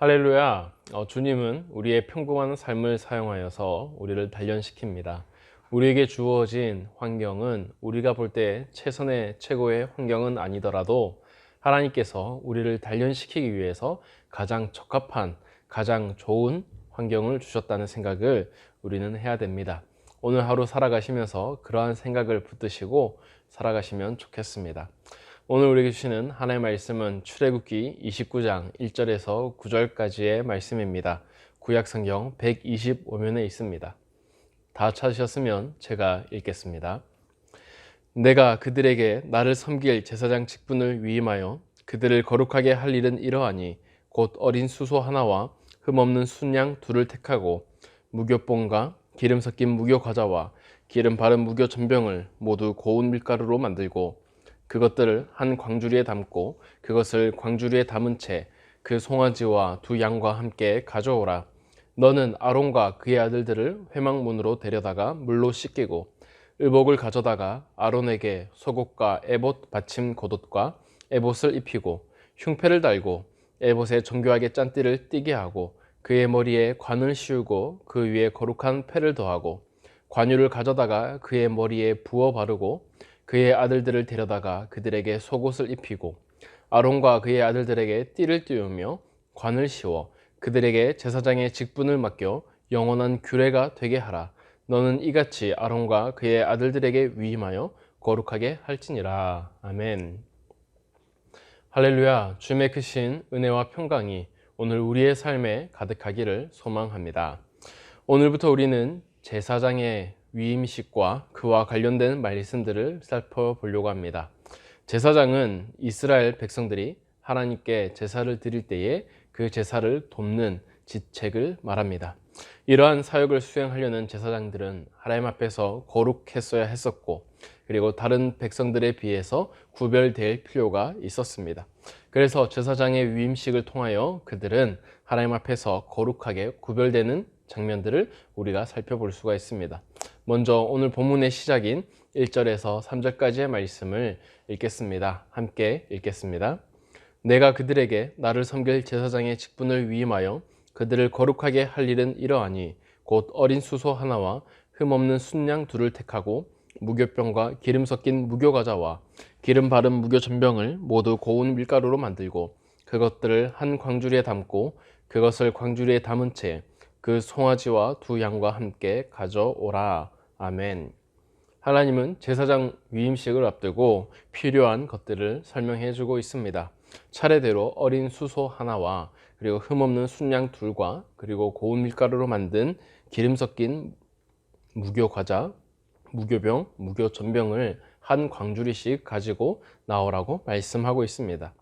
할렐루야. 어, 주님은 우리의 평범한 삶을 사용하여서 우리를 단련시킵니다. 우리에게 주어진 환경은 우리가 볼 때 최선의 최고의 환경은 아니더라도 하나님께서 우리를 단련시키기 위해서 가장 적합한 가장 좋은 환경을 주셨다는 생각을 우리는 해야 됩니다. 오늘 하루 살아가시면서 그러한 생각을 붙드시고 살아가시면 좋겠습니다. 오늘 우리에게 주시는 하나의 말씀은 출애굽기 29장 1절에서 9절까지의 말씀입니다. 구약 성경 125면에 있습니다. 다 찾으셨으면 제가 읽겠습니다. 내가 그들에게 나를 섬길 제사장 직분을 위임하여 그들을 거룩하게 할 일은 이러하니 곧 어린 수소 하나와 흠없는 순양 둘을 택하고 무교봉과 기름 섞인 무교 과자와 기름 바른 무교 전병을 모두 고운 밀가루로 만들고 그것들을 한 광주리에 담고 그것을 광주리에 담은 채 그 송아지와 두 양과 함께 가져오라. 너는 아론과 그의 아들들을 회막문으로 데려다가 물로 씻기고 의복을 가져다가 아론에게 속옷과 에봇 받침 겉옷과 에봇을 입히고 흉패를 달고 에봇에 정교하게 짠띠를 띠게 하고 그의 머리에 관을 씌우고 그 위에 거룩한 패를 더하고 관유를 가져다가 그의 머리에 부어 바르고 그의 아들들을 데려다가 그들에게 속옷을 입히고 아론과 그의 아들들에게 띠를 띄우며 관을 씌워 그들에게 제사장의 직분을 맡겨 영원한 규례가 되게 하라. 너는 이같이 아론과 그의 아들들에게 위임하여 거룩하게 할지니라. 아멘. 할렐루야. 주님의 크신 은혜와 평강이 오늘 우리의 삶에 가득하기를 소망합니다. 오늘부터 우리는 제사장의 위임식과 그와 관련된 말씀들을 살펴보려고 합니다. 제사장은 이스라엘 백성들이 하나님께 제사를 드릴 때에 그 제사를 돕는 지책을 말합니다. 이러한 사역을 수행하려는 제사장들은 하나님 앞에서 거룩했어야 했었고 그리고 다른 백성들에 비해서 구별될 필요가 있었습니다. 그래서 제사장의 위임식을 통하여 그들은 하나님 앞에서 거룩하게 구별되는 장면들을 우리가 살펴볼 수가 있습니다. 먼저 오늘 본문의 시작인 1절에서 3절까지의 말씀을 읽겠습니다. 함께 읽겠습니다. 내가 그들에게 나를 섬길 제사장의 직분을 위임하여 그들을 거룩하게 할 일은 이러하니 곧 어린 수소 하나와 흠없는 순양 둘을 택하고 무교병과 기름 섞인 무교과자와 기름 바른 무교전병을 모두 고운 밀가루로 만들고 그것들을 한 광주리에 담고 그것을 광주리에 담은 채 그 송아지와 두 양과 함께 가져오라. 아멘. 하나님은 제사장 위임식을 앞두고 필요한 것들을 설명해 주고 있습니다. 차례대로 어린 수소 하나와 그리고 흠없는 순양 둘과 그리고 고운 밀가루로 만든 기름 섞인 무교 과자, 무교병, 무교 전병을 한 광주리씩 가지고 나오라고 말씀하고 있습니다.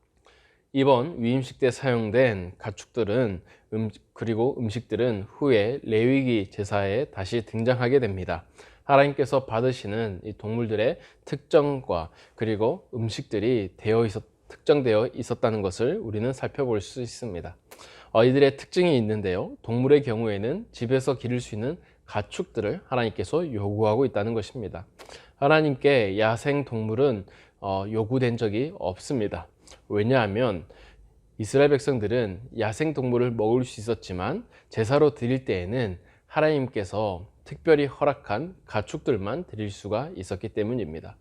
이번 위임식 때 사용된 가축들은 음, 그리고 음식들은 후에 레위기 제사에 다시 등장하게 됩니다. 하나님께서 받으시는 이 동물들의 특정과 그리고 음식들이 되어 있었, 특정되어 있었다는 것을 우리는 살펴볼 수 있습니다. 어, 이들의 특징이 있는데요. 동물의 경우에는 집에서 기를 수 있는 가축들을 하나님께서 요구하고 있다는 것입니다. 하나님께 야생 동물은 어, 요구된 적이 없습니다. 왜냐하면 이스라엘 백성들은 야생 동물을 먹을 수 있었지만 제사로 드릴 때에는 하나님께서 특별히 허락한 가축들만 드릴 수가 있었기 때문입니다.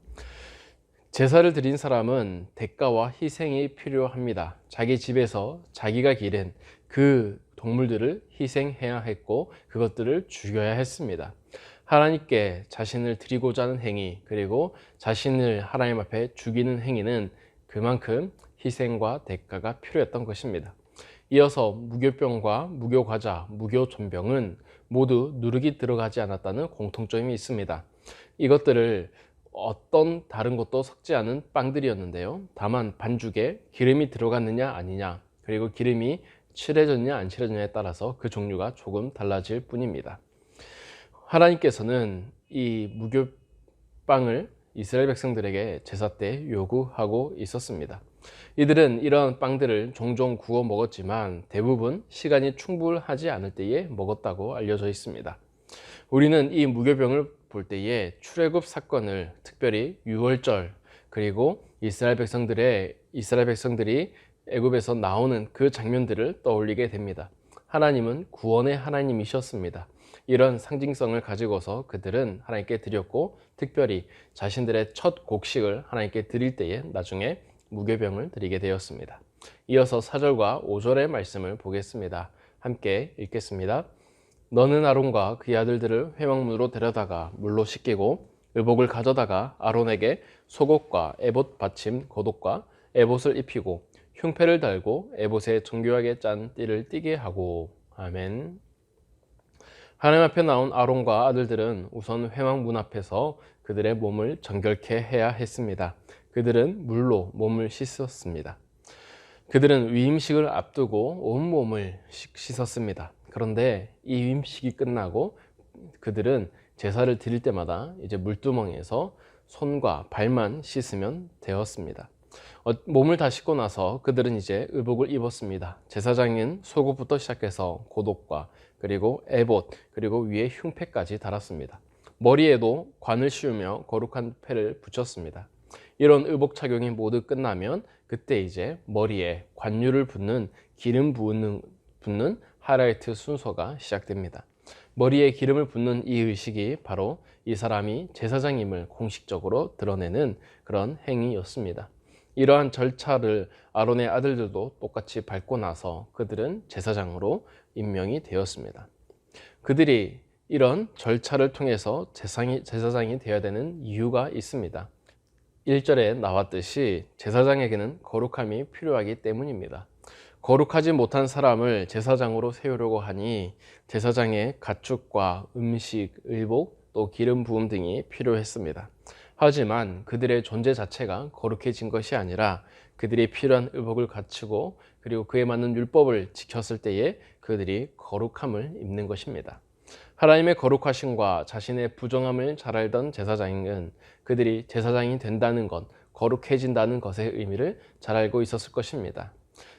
제사를 드린 사람은 대가와 희생이 필요합니다. 자기 집에서 자기가 기른 그 동물들을 희생해야 했고 그것들을 죽여야 했습니다. 하나님께 자신을 드리고자 하는 행위 그리고 자신을 하나님 앞에 죽이는 행위는 그만큼 희생과 대가가 필요했던 것입니다. 이어서 무교병과 무교과자, 무교전병은 모두 누룩이 들어가지 않았다는 공통점이 있습니다. 이것들을 어떤 다른 것도 섞지 않은 빵들이었는데요. 다만 반죽에 기름이 들어갔느냐 아니냐 그리고 기름이 칠해졌냐 안 칠해졌냐에 따라서 그 종류가 조금 달라질 뿐입니다. 하나님께서는 이 무교빵을 이스라엘 백성들에게 제사 때 요구하고 있었습니다. 이들은 이러한 빵들을 종종 구워 먹었지만 대부분 시간이 충분하지 않을 때에 먹었다고 알려져 있습니다. 우리는 이 무교병을 볼 때에 출애굽 사건을 특별히 유월절 그리고 이스라엘 백성들의 이스라엘 백성들이 애굽에서 나오는 그 장면들을 떠올리게 됩니다. 하나님은 구원의 하나님이셨습니다. 이런 상징성을 가지고서 그들은 하나님께 드렸고 특별히 자신들의 첫 곡식을 하나님께 드릴 때에 나중에 무교병을 드리게 되었습니다. 이어서 4절과 5절의 말씀을 보겠습니다. 함께 읽겠습니다. 너는 아론과 그의 아들들을 회막문으로 데려다가 물로 씻기고 의복을 가져다가 아론에게 속옷과 에봇 받침 겉옷과 에봇을 입히고 흉패를 달고 에봇에 정교하게 짠 띠를 띠게 하고 아멘. 하나님 앞에 나온 아론과 아들들은 우선 회막 문 앞에서 그들의 몸을 정결케 해야 했습니다. 그들은 물로 몸을 씻었습니다. 그들은 위임식을 앞두고 온 몸을 씻었습니다. 그런데 이 위임식이 끝나고 그들은 제사를 드릴 때마다 이제 물두멍에서 손과 발만 씻으면 되었습니다. 어, 몸을 다 씻고 나서 그들은 이제 의복을 입었습니다. 제사장인 속옷부터 시작해서 고독과 그리고 에봇 그리고 위에 흉패까지 달았습니다. 머리에도 관을 씌우며 거룩한 패를 붙였습니다. 이런 의복 착용이 모두 끝나면 그때 이제 머리에 관유를 붓는 기름 부는, 붓는 하이라이트 순서가 시작됩니다. 머리에 기름을 붓는 이 의식이 바로 이 사람이 제사장임을 공식적으로 드러내는 그런 행위였습니다. 이러한 절차를 아론의 아들들도 똑같이 밟고 나서 그들은 제사장으로 임명이 되었습니다. 그들이 이런 절차를 통해서 제사장이, 제사장이 되어야 되는 이유가 있습니다. 1절에 나왔듯이 제사장에게는 거룩함이 필요하기 때문입니다. 거룩하지 못한 사람을 제사장으로 세우려고 하니 제사장의 가축과 음식, 의복, 또 기름 부음 등이 필요했습니다. 하지만 그들의 존재 자체가 거룩해진 것이 아니라 그들이 필요한 의복을 갖추고 그리고 그에 맞는 율법을 지켰을 때에 그들이 거룩함을 입는 것입니다. 하나님의 거룩하심과 자신의 부정함을 잘 알던 제사장은 그들이 제사장이 된다는 것, 거룩해진다는 것의 의미를 잘 알고 있었을 것입니다.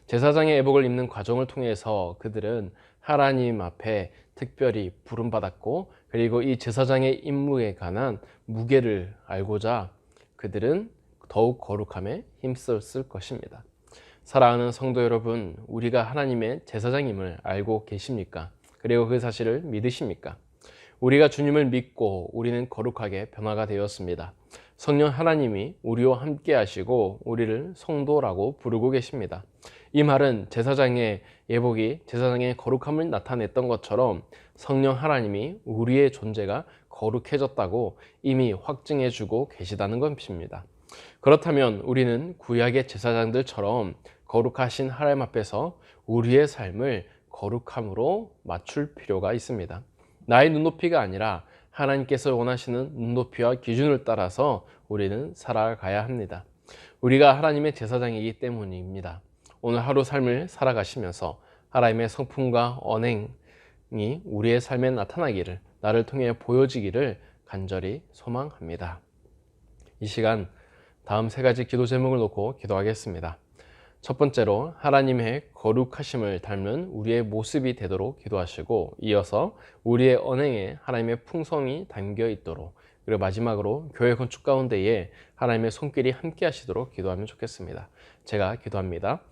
제사장의 애복을 입는 과정을 통해서 그들은 하나님 앞에 특별히 부름받았고 그리고 이 제사장의 임무에 관한 무게를 알고자 그들은 더욱 거룩함에 힘썼을 것입니다. 사랑하는 성도 여러분, 우리가 하나님의 제사장임을 알고 계십니까? 그리고 그 사실을 믿으십니까? 우리가 주님을 믿고 우리는 거룩하게 변화가 되었습니다. 성령 하나님이 우리와 함께 하시고 우리를 성도라고 부르고 계십니다. 이 말은 제사장의 예복이 제사장의 거룩함을 나타냈던 것처럼 성령 하나님이 우리의 존재가 거룩해졌다고 이미 확증해 주고 계시다는 것입니다. 그렇다면 우리는 구약의 제사장들처럼 거룩하신 하나님 앞에서 우리의 삶을 거룩함으로 맞출 필요가 있습니다. 나의 눈높이가 아니라 하나님께서 원하시는 눈높이와 기준을 따라서 우리는 살아가야 합니다. 우리가 하나님의 제사장이기 때문입니다. 오늘 하루 삶을 살아가시면서 하나님의 성품과 언행이 우리의 삶에 나타나기를 나를 통해 보여지기를 간절히 소망합니다. 이 시간 다음 세 가지 기도 제목을 놓고 기도하겠습니다. 첫 번째로 하나님의 거룩하심을 닮는 우리의 모습이 되도록 기도하시고 이어서 우리의 언행에 하나님의 풍성이 담겨 있도록 그리고 마지막으로 교회 건축 가운데에 하나님의 손길이 함께 하시도록 기도하면 좋겠습니다. 제가 기도합니다.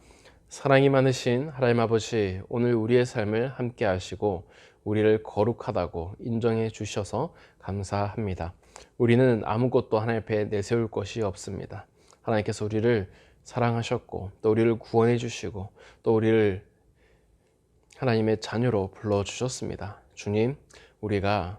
사랑이 많으신 하나님 아버지, 오늘 우리의 삶을 함께 하시고 우리를 거룩하다고 인정해 주셔서 감사합니다. 우리는 아무것도 하나님 앞에 내세울 것이 없습니다. 하나님께서 우리를 사랑하셨고 또 우리를 구원해 주시고 또 우리를 하나님의 자녀로 불러 주셨습니다. 주님, 우리가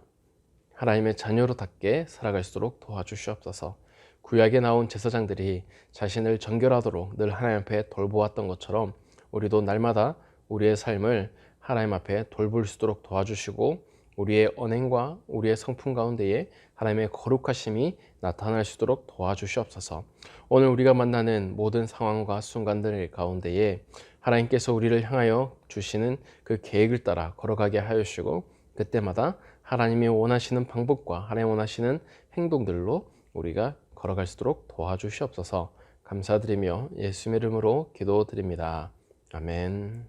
하나님의 자녀로답게 살아갈 수 있도록 도와주시옵소서. 구약에 나온 제사장들이 자신을 정결하도록 늘 하나님 앞에 돌보았던 것처럼 우리도 날마다 우리의 삶을 하나님 앞에 돌볼 수 있도록 도와주시고 우리의 언행과 우리의 성품 가운데에 하나님의 거룩하심이 나타날 수 있도록 도와주시옵소서. 오늘 우리가 만나는 모든 상황과 순간들 가운데에 하나님께서 우리를 향하여 주시는 그 계획을 따라 걸어가게 하여 주시고 그때마다 하나님이 원하시는 방법과 하나님 원하시는 행동들로 우리가 걸어갈 수 있도록 도와주시옵소서. 감사드리며 예수의 이름으로 기도드립니다. 아멘.